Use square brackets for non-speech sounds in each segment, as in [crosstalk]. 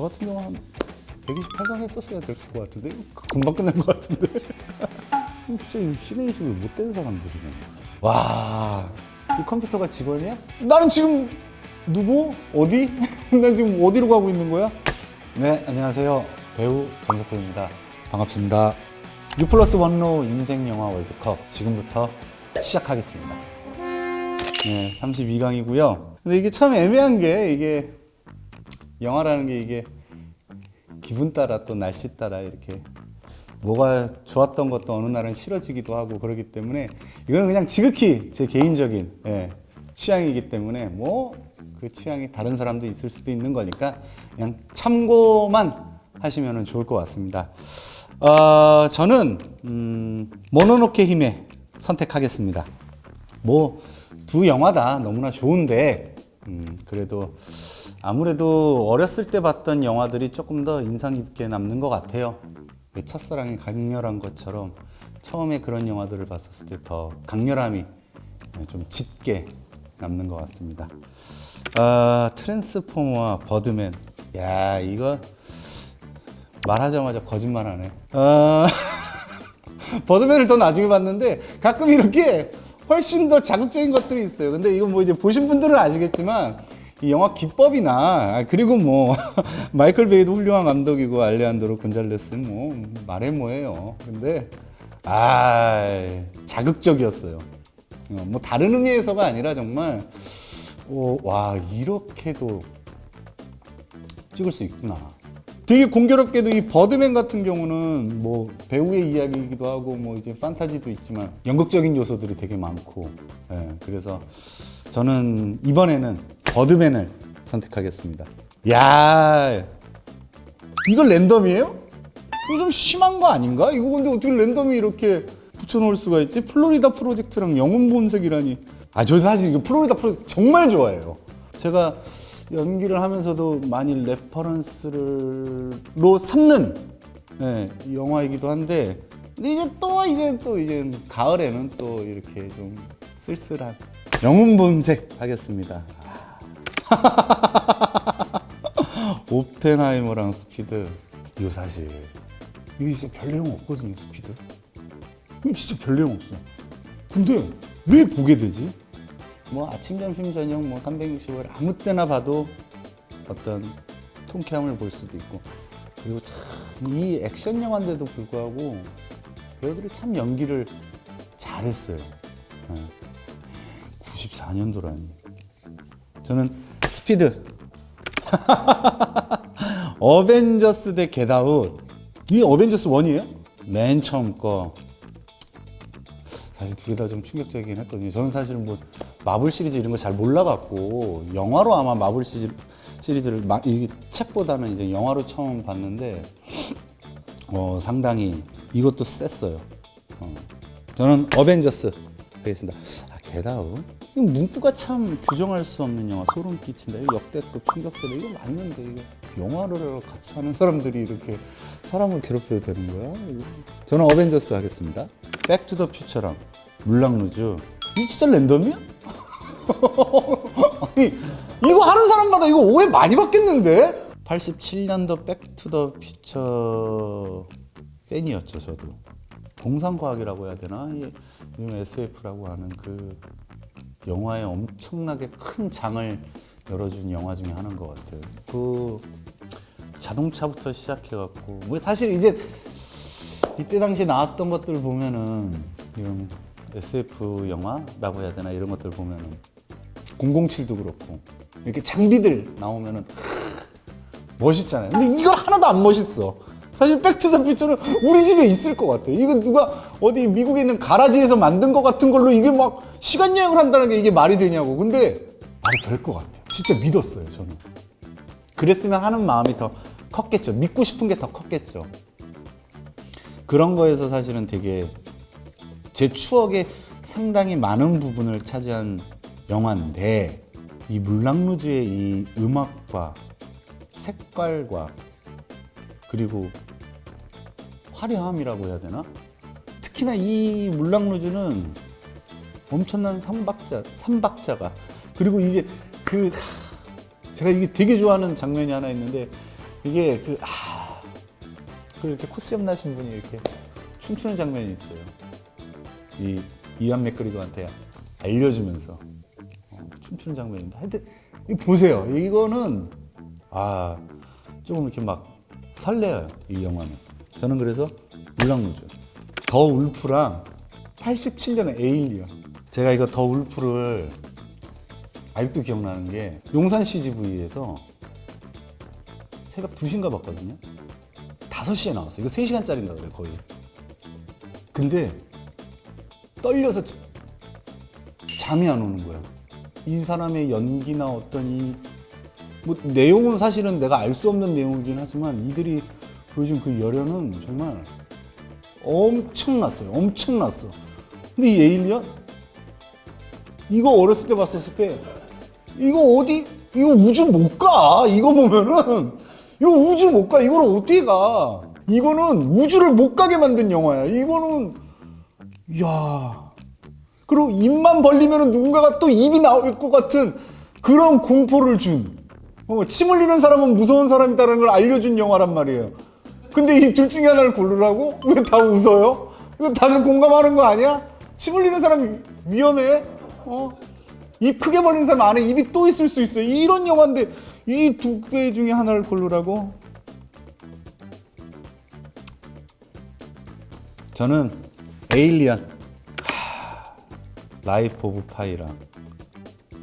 저 같은 경우 한 128강 했었어야 될것 같은데 금방 끝난 것 같은데 [laughs] 진짜 신의 의식을 못된 사람들이네 와이 컴퓨터가 직원이야? 나는 지금 누구? 어디? [laughs] 난 지금 어디로 가고 있는 거야? 네 안녕하세요 배우 정석호입니다 반갑습니다 6 플러스 원로 인생 영화 월드컵 지금부터 시작하겠습니다 네 32강이고요 근데 이게 참 애매한 게 이게 영화라는 게 이게 기분 따라 또 날씨 따라 이렇게 뭐가 좋았던 것도 어느 날은 싫어지기도 하고 그렇기 때문에 이거는 그냥 지극히 제 개인적인 예, 취향이기 때문에 뭐 그 취향이 다른 사람도 있을 수도 있는 거니까 그냥 참고만 하시면 좋을 것 같습니다. 어, 저는 음, 모노노케 힘에 선택하겠습니다. 뭐 두 영화 다 너무나 좋은데 음, 그래도 아무래도 어렸을 때 봤던 영화들이 조금 더 인상 깊게 남는 것 같아요. 그 첫사랑이 강렬한 것처럼 처음에 그런 영화들을 봤었을 때 더 강렬함이 좀 짙게 남는 것 같습니다. 아, 트랜스포머와 버드맨. 야, 이거 말하자마자 거짓말하네. 아, [laughs] 버드맨을 더 나중에 봤는데 가끔 이렇게 훨씬 더 자극적인 것들이 있어요. 근데 이거 뭐 이제 보신 분들은 아시겠지만 이 영화 기법이나 아, 그리고 뭐 [laughs] 마이클 베이도 훌륭한 감독이고 알레한드로 곤잘레스는 뭐 말해 뭐해요. 근데 아 자극적이었어요. 어, 뭐 다른 의미에서가 아니라 정말 어, 와 이렇게도 찍을 수 있구나. 되게 공교롭게도 이 버드맨 같은 경우는 뭐 배우의 이야기이기도 하고 뭐 이제 판타지도 있지만 연극적인 요소들이 되게 많고 예, 그래서 저는 이번에는 버드맨을 선택하겠습니다. 야 이거 랜덤이에요? 이거 좀 심한 거 아닌가? 이거 근데 어떻게 랜덤이 이렇게 붙여놓을 수가 있지? 플로리다 프로젝트랑 영혼 본색이라니. 아, 저 사실 이거 플로리다 프로젝트 정말 좋아해요. 제가 연기를 하면서도 많이 레퍼런스를로 삼는 예, 영화이기도 한데 근데 이제 또 이제 또 이제 가을에는 또 이렇게 좀 쓸쓸한 영혼 본색 하겠습니다. [laughs] 오펜하이머랑 스피드. 이거 사실 이게 진짜 별 내용 없거든요 스피드. 이거 진짜 별 내용 없어. 근데 왜 보게 되지? 뭐 아침 점심 저녁 뭐 365일 아무 때나 봐도 어떤 통쾌함을 볼 수도 있고. 그리고 참 이 액션 영화인데도 불구하고 배우들이 참 연기를 잘했어요 94년도라니 저는 스피드. [laughs] 어벤져스 대 겟아웃. 이 어벤져스 1이에요? 맨 처음 거. 사실 두 개 다 좀 충격적이긴 했거든요. 저는 사실은 뭐 마블 시리즈 이런 거 잘 몰라갖고 영화로 아마 마블 시리즈, 시리즈를 마, 이 책보다는 이제 영화로 처음 봤는데 어, 상당히 이것도 셌어요. 어. 저는 어벤져스 하겠습니다. 아, 겟아웃 이 문구가 참 규정할 수 없는 영화. 소름 끼친다. 역대급 충격적이다. 이거 맞는데 이거 영화를 같이 하는 사람들이 이렇게 사람을 괴롭혀도 되는 거야? 저는 어벤져스 하겠습니다. 백투더 퓨처랑 물랑루즈. 이거 진짜 랜덤이야? [laughs] 아니 이거 하는 사람마다 이거 오해 많이 받겠는데? 87년도 백투더 퓨처 팬이었죠 저도 공상과학이라고 해야 되나? 이 SF라고 하는 그 영화에 엄청나게 큰 장을 열어준 영화 중에 하나인 것 같아요. 그 자동차부터 시작해갖고 뭐 사실 이제 이때 당시 나왔던 것들 보면은 이런 SF 영화라고 해야 되나 이런 것들 보면은 007도 그렇고 이렇게 장비들 나오면은 멋있잖아요. 근데 이건 하나도 안 멋있어. 사실 백투더 퓨처는 우리 집에 있을 것 같아. 이거 누가 어디 미국에 있는 가라지에서 만든 것 같은 걸로 이게 막 시간 여행을 한다는 게 이게 말이 되냐고. 근데 말이 될 것 같아요. 진짜 믿었어요, 저는. 그랬으면 하는 마음이 더 컸겠죠. 믿고 싶은 게 더 컸겠죠. 그런 거에서 사실은 되게 제 추억에 상당히 많은 부분을 차지한 영화인데 이 물랑루즈의 이 음악과 색깔과 그리고 화려함이라고 해야 되나? 특히나 이 물랑루즈는 엄청난 삼박자, 삼박자가 그리고 이제 그 제가 이게 되게 좋아하는 장면이 하나 있는데 이게 그 아, 그 이렇게 코스염 나신 분이 이렇게 춤추는 장면이 있어요. 이 이완 맥그리거한테 알려주면서 어, 춤추는 장면인데 하여튼 이 보세요. 이거는 아 조금 이렇게 막 설레요 이 영화는. 저는 그래서 울랑우즈 더 울프랑 87년의 에일리언 제가 이거 더 울프를 아직도 기억나는 게 용산 CGV에서 새벽 2시인가 봤거든요. 5시에 나왔어요. 이거 3시간짜리인가 그래 거의. 근데 떨려서 자- 잠이 안 오는 거야. 이 사람의 연기나 어떤 이, 뭐, 내용은 사실은 내가 알 수 없는 내용이긴 하지만 이들이 보여준 그 열연은 정말 엄청났어요. 엄청났어. 근데 이 에일리언? 이거 어렸을 때 봤었을 때, 이거 어디, 이거 우주 못 가. 이거 보면은, 이거 우주 못 가. 이걸 어떻게 가. 이거는 우주를 못 가게 만든 영화야. 이거는, 이야. 그리고 입만 벌리면 누군가가 또 입이 나올 것 같은 그런 공포를 준. 어, 침 흘리는 사람은 무서운 사람이다라는 걸 알려준 영화란 말이에요. 근데 이 둘 중에 하나를 고르라고? 왜 다 웃어요? 이거 다들 공감하는 거 아니야? 침 흘리는 사람 위험해? 어? 입 크게 벌리는 사람 안에 입이 또 있을 수 있어요. 이런 영화인데 이 두 개 중에 하나를 고르라고? 저는 에일리언, 하, 라이프 오브 파이랑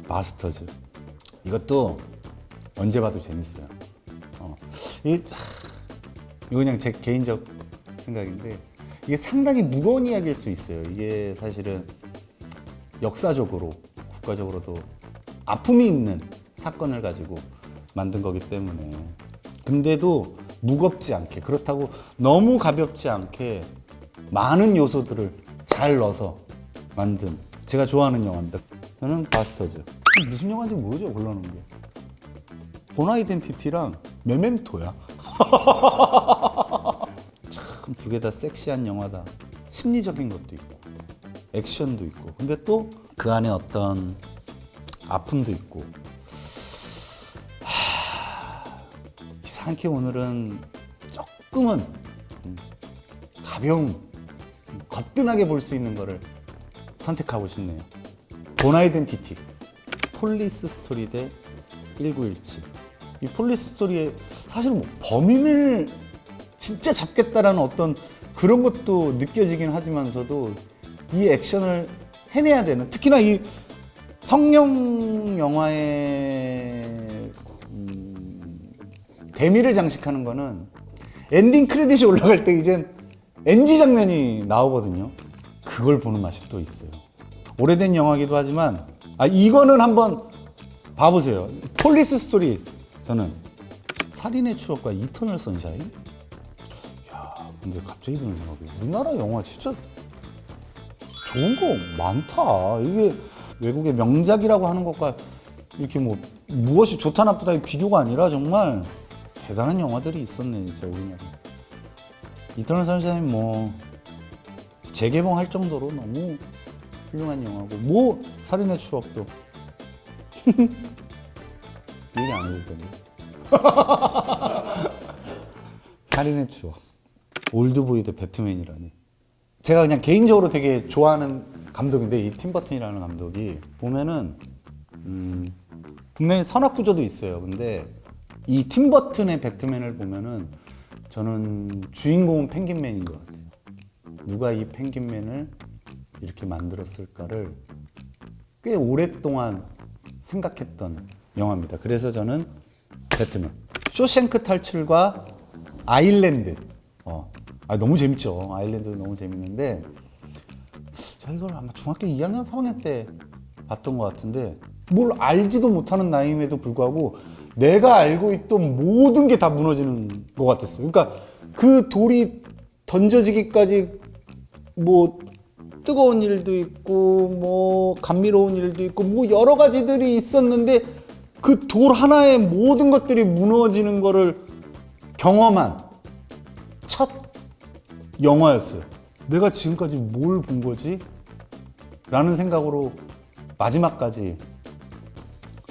마스터즈 이것도 언제 봐도 재밌어요. 어. 이 참, 이거 그냥 제 개인적 생각인데 이게 상당히 무거운 이야기일 수 있어요. 이게 사실은 역사적으로 국가적으로도 아픔이 있는 사건을 가지고 만든 거기 때문에 근데도 무겁지 않게 그렇다고 너무 가볍지 않게 많은 요소들을 잘 넣어서 만든 제가 좋아하는 영화입니다. 저는 바스터즈 무슨 영화인지 모르죠 골라놓은 게 본 아이덴티티랑 메멘토야. 참 두 개 다 섹시한 영화다. 심리적인 것도 있고 액션도 있고 근데 또 그 안에 어떤 아픔도 있고 하... 이상하게 오늘은 조금은 음, 가벼운 거뜬하게 볼 수 있는 거를 선택하고 싶네요. 본 아이덴티티 폴리스 스토리 대 1917. 이 폴리스 스토리에 사실 뭐 범인을 진짜 잡겠다라는 어떤 그런 것도 느껴지긴 하지만서도 이 액션을 해내야 되는 특히나 이 성령 영화의 음, 대미를 장식하는 거는 엔딩 크레딧이 올라갈 때 이젠 NG 장면이 나오거든요. 그걸 보는 맛이 또 있어요. 오래된 영화기도 하지만 아 이거는 한번 봐보세요. 폴리스 스토리 저는 살인의 추억과 이터널 선샤인. 야, 근데 갑자기 드는 생각이 우리나라 영화 진짜 좋은 거 많다. 이게 외국의 명작이라고 하는 것과 이렇게 뭐 무엇이 좋다 나쁘다의 비교가 아니라 정말 대단한 영화들이 있었네 진짜 우리나라. 이터널 선샤인 뭐 재개봉할 정도로 너무 훌륭한 영화고 뭐 살인의 추억도 [laughs] 안 해줄 건데. [laughs] 살인의 추억. 올드보이 대 배트맨이라니. 제가 그냥 개인적으로 되게 좋아하는 감독인데 이 팀버튼이라는 감독이 보면은 음, 분명히 선악 구조도 있어요. 근데 이 팀버튼의 배트맨을 보면은 저는 주인공은 펭귄맨인 것 같아요. 누가 이 펭귄맨을 이렇게 만들었을까를 꽤 오랫동안 생각했던 영화입니다. 그래서 저는 배트맨. 쇼생크 탈출과 아일랜드. 어. 아, 너무 재밌죠. 아일랜드 너무 재밌는데 제가 이걸 아마 중학교 2학년, 3학년 때 봤던 것 같은데 뭘 알지도 못하는 나이임에도 불구하고 내가 알고 있던 모든 게 다 무너지는 것 같았어요. 그러니까 그 돌이 던져지기까지 뭐 뜨거운 일도 있고 뭐 감미로운 일도 있고 뭐 여러 가지들이 있었는데 그 돌 하나에 모든 것들이 무너지는 거를 경험한 첫 영화였어요. 내가 지금까지 뭘 본 거지? 라는 생각으로 마지막까지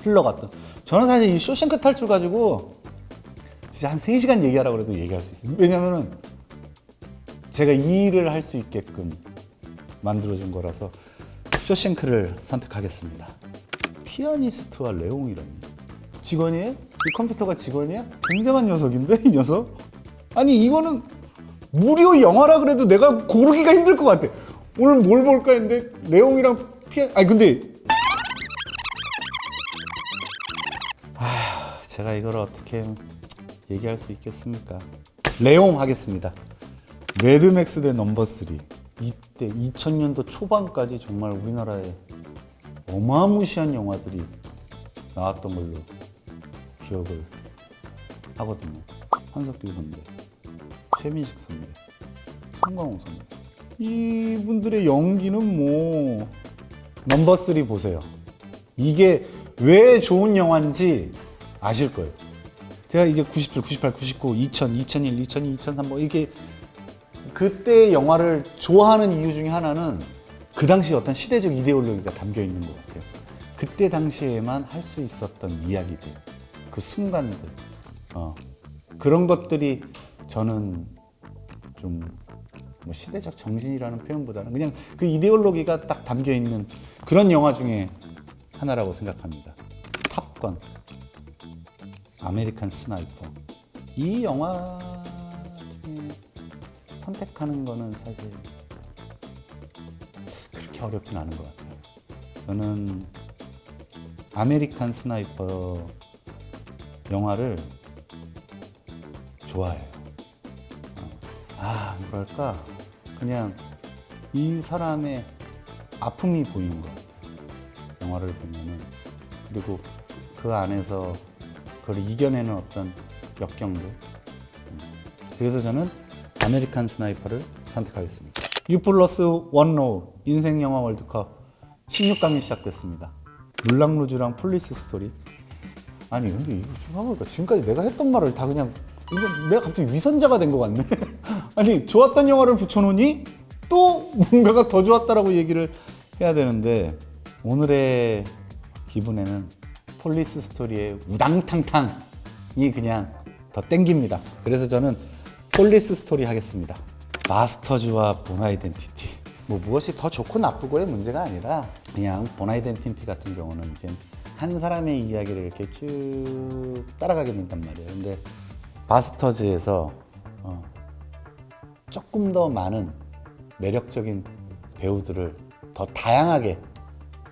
흘러갔던. 저는 사실 이 쇼생크 탈출 가지고 진짜 한 3시간 얘기하라고 그래도 얘기할 수 있어요. 왜냐면은 제가 이 일을 할 수 있게끔 만들어준 거라서 쇼생크를 선택하겠습니다. 피아니스트와 레옹이라니. 직원이에요? 이 컴퓨터가 직원이야? 굉장한 녀석인데 이 녀석? 아니 이거는 무료 영화라 그래도 내가 고르기가 힘들 것 같아. 오늘 뭘 볼까 했는데 레옹이랑 피아 아니 근데 아 제가 이걸 어떻게 얘기할 수 있겠습니까? 레옹 하겠습니다. 매드맥스 대 넘버 3. 이때 2000년도 초반까지 정말 우리나라에 어마무시한 영화들이 나왔던 걸로 기억을 하거든요. 한석규 선배, 최민식 선배, 송강호 선배. 이분들의 연기는 뭐 넘버 3 보세요. 이게 왜 좋은 영화인지 아실 거예요. 제가 이제 97, 98, 99, 2000, 2001, 2002, 2003 뭐 이렇게 그때 영화를 좋아하는 이유 중에 하나는 그 당시 어떤 시대적 이데올로기가 담겨 있는 것 같아요. 그때 당시에만 할 수 있었던 이야기들, 그 순간들, 어, 그런 것들이 저는 좀 뭐 시대적 정신이라는 표현보다는 그냥 그 이데올로기가 딱 담겨 있는 그런 영화 중에 하나라고 생각합니다. 탑건, 아메리칸 스나이퍼. 이 영화 중에 선택하는 거는 사실 그렇게 어렵진 않은 것 같아요. 저는 아메리칸 스나이퍼 영화를 좋아해요. 어. 아, 뭐랄까. 그냥 이 사람의 아픔이 보이는 것 같아요. 영화를 보면은. 그리고 그 안에서 그걸 이겨내는 어떤 역경들. 음. 그래서 저는 아메리칸 스나이퍼를 선택하겠습니다. U 플러스 원로 인생 영화 월드컵 16강이 시작됐습니다. 물랑루즈랑 폴리스 스토리. 아니 근데 이거 좀 해보니까 지금까지 내가 했던 말을 다 그냥 이거 내가 갑자기 위선자가 된 것 같네. [laughs] 아니 좋았던 영화를 붙여놓으니 또 뭔가가 더 좋았다라고 얘기를 해야 되는데 오늘의 기분에는 폴리스 스토리의 우당탕탕이 그냥 더 땡깁니다. 그래서 저는 폴리스 스토리 하겠습니다. 마스터즈와 본 아이덴티티. 뭐 무엇이 더 좋고 나쁘고의 문제가 아니라 그냥 본 아이덴티티 같은 경우는 이제 한 사람의 이야기를 이렇게 쭉 따라가게 된단 말이에요. 근데 마스터즈에서 어, 조금 더 많은 매력적인 배우들을 더 다양하게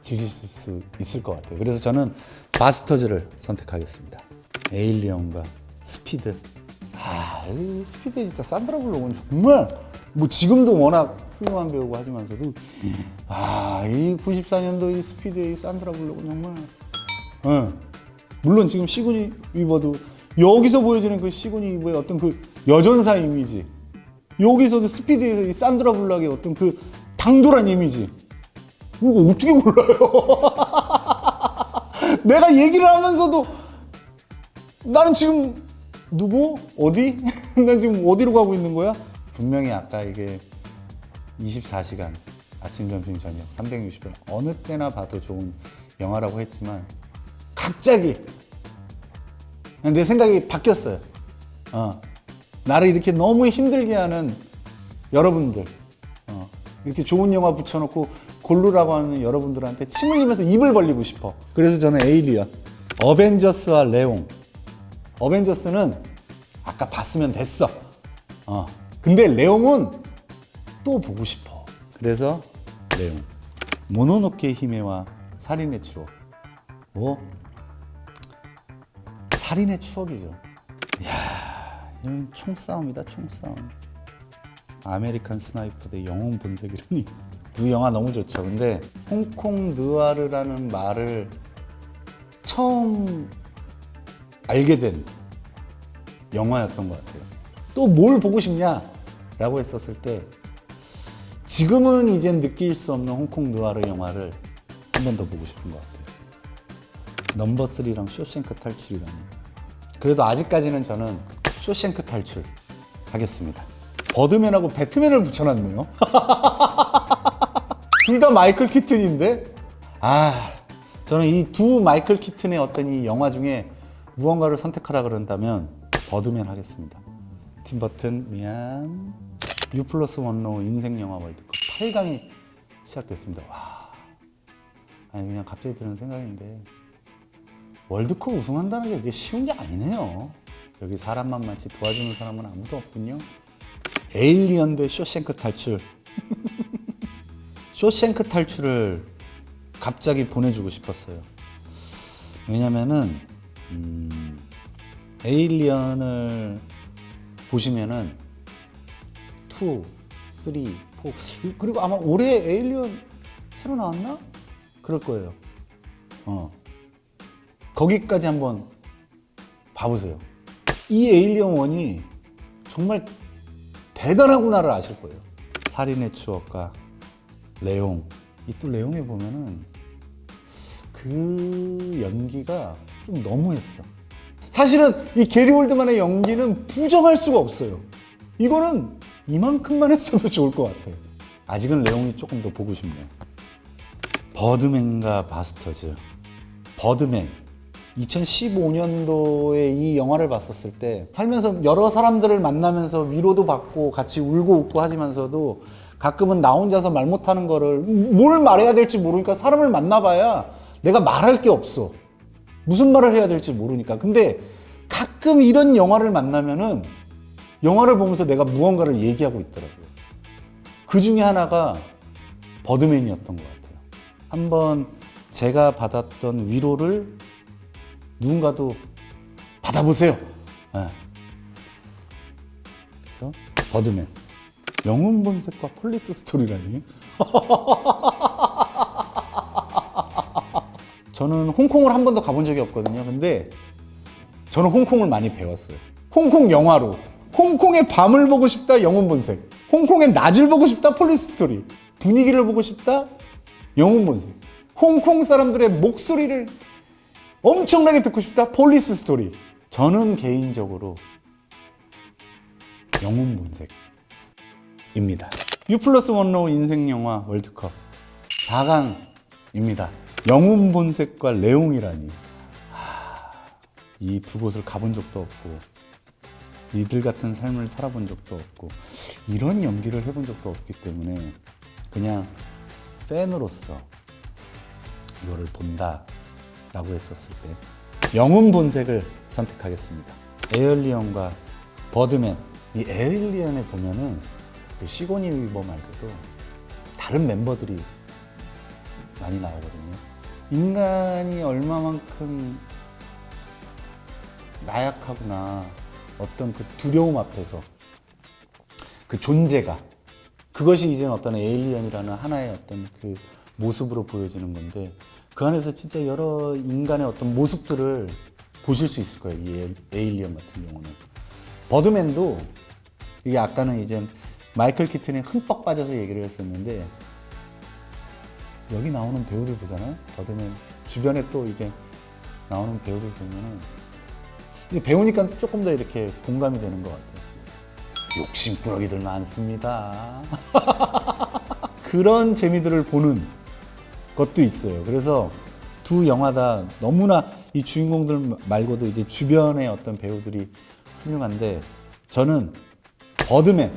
즐길 수 있을 것 같아요. 그래서 저는 마스터즈를 선택하겠습니다. 에일리언과 스피드. 아, 이 스피드에 진짜 산드라 블록은 정말 뭐 지금도 워낙 훌륭한 배우고 하지만서도 아, 이 94년도 이 스피드의 이 산드라 블록은 정말 예. 물론 지금 시그니 위버도 여기서 보여주는 그 시그니 위버의 어떤 그 여전사 이미지 여기서도 스피드에서 이 산드라 블록의 어떤 그 당돌한 이미지 이거 어떻게 몰라요? [laughs] 내가 얘기를 하면서도 나는 지금 누구? 어디? [laughs] 난 지금 어디로 가고 있는 거야? 분명히 아까 이게 24시간 아침, 점심, 저녁 360일 어느 때나 봐도 좋은 영화라고 했지만 갑자기 내 생각이 바뀌었어요. 어. 나를 이렇게 너무 힘들게 하는 여러분들 어. 이렇게 좋은 영화 붙여놓고 고르라고 하는 여러분들한테 침 흘리면서 입을 벌리고 싶어. 그래서 저는 에이리언, 어벤져스와 레옹. 어벤져스는 아까 봤으면 됐어. 어. 근데 레옹은 또 보고 싶어. 그래서 레옹. 모노노케 히메와 살인의 추억. 뭐 살인의 추억이죠. 이야, 이건 총싸움이다, 총싸움. 아메리칸 스나이퍼 대 영웅 본색이라니. 두 영화 너무 좋죠. 근데 홍콩 느와르라는 말을 처음 알게 된 영화였던 것 같아요. 또 뭘 보고 싶냐 라고 했었을 때 지금은 이젠 느낄 수 없는 홍콩 느와르 영화를 한 번 더 보고 싶은 것 같아요. 넘버 3랑 쇼생크 탈출이라는. 그래도 아직까지는 저는 쇼생크 탈출 하겠습니다. 버드맨하고 배트맨을 붙여놨네요. [laughs] 둘 다 마이클 키튼인데? 아, 저는 이 두 마이클 키튼의 어떤 이 영화 중에 무언가를 선택하라 그런다면 버드맨 하겠습니다. 팀버튼 미안. U 플러스 원로 인생 영화 월드컵 8강이 시작됐습니다. 와. 아니 그냥 갑자기 드는 생각인데 월드컵 우승한다는 게 이게 쉬운 게 아니네요. 여기 사람만 많지 도와주는 사람은 아무도 없군요. 에일리언 대 쇼생크 탈출. [laughs] 쇼생크 탈출을 갑자기 보내주고 싶었어요. 왜냐면은 음, 에일리언을 보시면은 2, 3, 4 그리고 아마 올해 에일리언 새로 나왔나? 그럴 거예요. 어. 거기까지 한번 봐보세요. 이 에일리언 원이 정말 대단하구나를 아실 거예요. 살인의 추억과 레옹. 이 또 레옹에 보면은 그 연기가 좀 너무했어. 사실은 이 게리 올드만의 연기는 부정할 수가 없어요. 이거는 이만큼만 했어도 좋을 것 같아. 아직은 레옹이 조금 더 보고 싶네요. 버드맨과 바스터즈. 버드맨. 2015년도에 이 영화를 봤었을 때 살면서 여러 사람들을 만나면서 위로도 받고 같이 울고 웃고 하지만서도 가끔은 나 혼자서 말 못하는 거를 뭘 말해야 될지 모르니까 사람을 만나봐야 내가 말할 게 없어. 무슨 말을 해야 될지 모르니까. 근데 가끔 이런 영화를 만나면은 영화를 보면서 내가 무언가를 얘기하고 있더라고요. 그 중에 하나가 버드맨이었던 것 같아요. 한번 제가 받았던 위로를 누군가도 받아보세요. 예. 그래서 버드맨. 영웅 본색과 폴리스 스토리라니. [laughs] 저는 홍콩을 한 번도 가본 적이 없거든요. 근데 저는 홍콩을 많이 배웠어요. 홍콩 영화로. 홍콩의 밤을 보고 싶다, 영웅 본색. 홍콩의 낮을 보고 싶다, 폴리스 스토리. 분위기를 보고 싶다, 영웅 본색. 홍콩 사람들의 목소리를 엄청나게 듣고 싶다, 폴리스 스토리. 저는 개인적으로 영웅 본색입니다. U 플러스 원로 인생 영화 월드컵 4강입니다. 영웅 본색과 레옹이라니. 이 두 곳을 가본 적도 없고 이들 같은 삶을 살아본 적도 없고 이런 연기를 해본 적도 없기 때문에 그냥 팬으로서 이거를 본다라고 했었을 때 영웅 본색을 선택하겠습니다. 에얼리언과 버드맨 이 에일리언에 보면은 그 시고니 위버 말고도 다른 멤버들이 많이 나오거든요. 인간이 얼마만큼 나약하구나 어떤 그 두려움 앞에서 그 존재가 그것이 이제 어떤 에일리언이라는 하나의 어떤 그 모습으로 보여지는 건데 그 안에서 진짜 여러 인간의 어떤 모습들을 보실 수 있을 거예요. 이 에일- 에일리언 같은 경우는 버드맨도 이게 아까는 이제 마이클 키튼에 흠뻑 빠져서 얘기를 했었는데 여기 나오는 배우들 보잖아요. 버드맨 주변에 또 이제 나오는 배우들 보면은 이게 배우니까 조금 더 이렇게 공감이 되는 것 같아요. 욕심꾸러기들 많습니다. [laughs] 그런 재미들을 보는 것도 있어요. 그래서 두 영화 다 너무나 이 주인공들 말고도 이제 주변의 어떤 배우들이 훌륭한데 저는 버드맨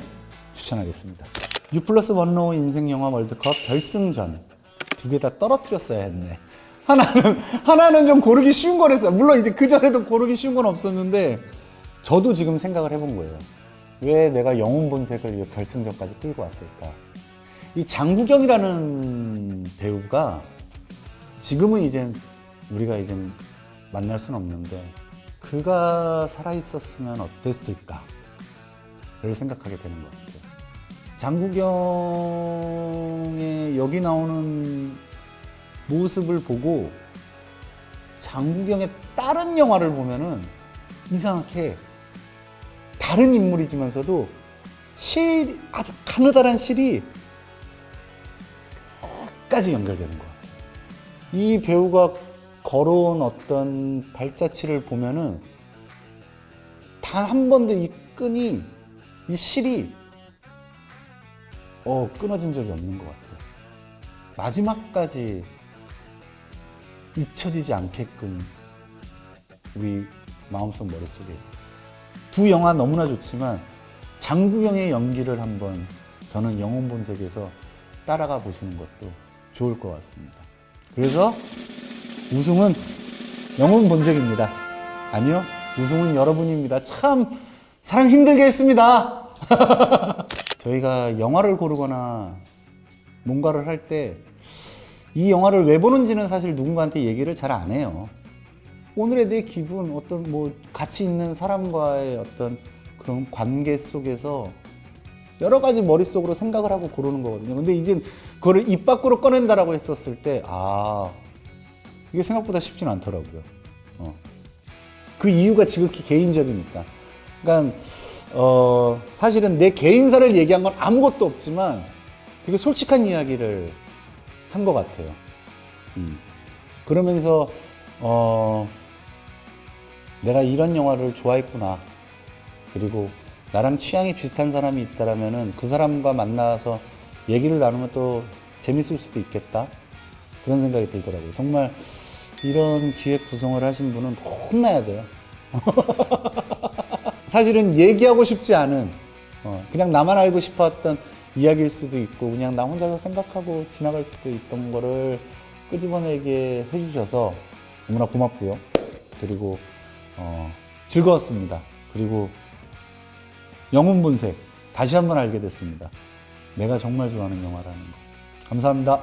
추천하겠습니다. U 플러스 원로 인생 영화 월드컵 결승전 두 개 다 떨어뜨렸어야 했네. 하나는 하나는 좀 고르기 쉬운 거랬어요. 물론 이제 그 전에도 고르기 쉬운 건 없었는데 저도 지금 생각을 해본 거예요. 왜 내가 영웅 본색을 이 결승전까지 끌고 왔을까? 이 장국영이라는 배우가 지금은 이제 우리가 이제 만날 수는 없는데 그가 살아 있었으면 어땠을까를 생각하게 되는 것 같아요. 장국영의 여기 나오는 모습을 보고 장국영의 다른 영화를 보면은 이상하게 다른 인물이지만서도 실 아주 가느다란 실이 끝까지 연결되는 것 같아요. 이 배우가 걸어온 어떤 발자취를 보면은 단 한 번도 이 끈이 이 실이 어 끊어진 적이 없는 것 같아요. 마지막까지 잊혀지지 않게끔 우리 마음속 머릿속에 두 영화 너무나 좋지만 장국영의 연기를 한번 저는 영혼 본색에서 따라가 보시는 것도 좋을 것 같습니다. 그래서 우승은 영혼 본색입니다. 아니요, 우승은 여러분입니다. 참 사람 힘들게 했습니다. [laughs] 저희가 영화를 고르거나 뭔가를 할때 이 영화를 왜 보는지는 사실 누군가한테 얘기를 잘 안 해요. 오늘의 내 기분, 어떤 뭐 같이 있는 사람과의 어떤 그런 관계 속에서 여러 가지 머릿속으로 생각을 하고 고르는 거거든요. 근데 이제 그거를 입 밖으로 꺼낸다라고 했었을 때, 아, 이게 생각보다 쉽진 않더라고요. 어. 그 이유가 지극히 개인적이니까. 그러니까, 어, 사실은 내 개인사를 얘기한 건 아무것도 없지만 되게 솔직한 이야기를 한 것 같아요. 음. 그러면서, 어, 내가 이런 영화를 좋아했구나. 그리고 나랑 취향이 비슷한 사람이 있다라면은 그 사람과 만나서 얘기를 나누면 또 재밌을 수도 있겠다. 그런 생각이 들더라고요. 정말 이런 기획 구성을 하신 분은 혼나야 돼요. [laughs] 사실은 얘기하고 싶지 않은 어, 그냥 나만 알고 싶었던 이야기일 수도 있고 그냥 나 혼자서 생각하고 지나갈 수도 있던 거를 끄집어내게 해주셔서 너무나 고맙고요. 그리고 어, 즐거웠습니다. 그리고 영혼 본색 다시 한번 알게 됐습니다. 내가 정말 좋아하는 영화라는 거. 감사합니다.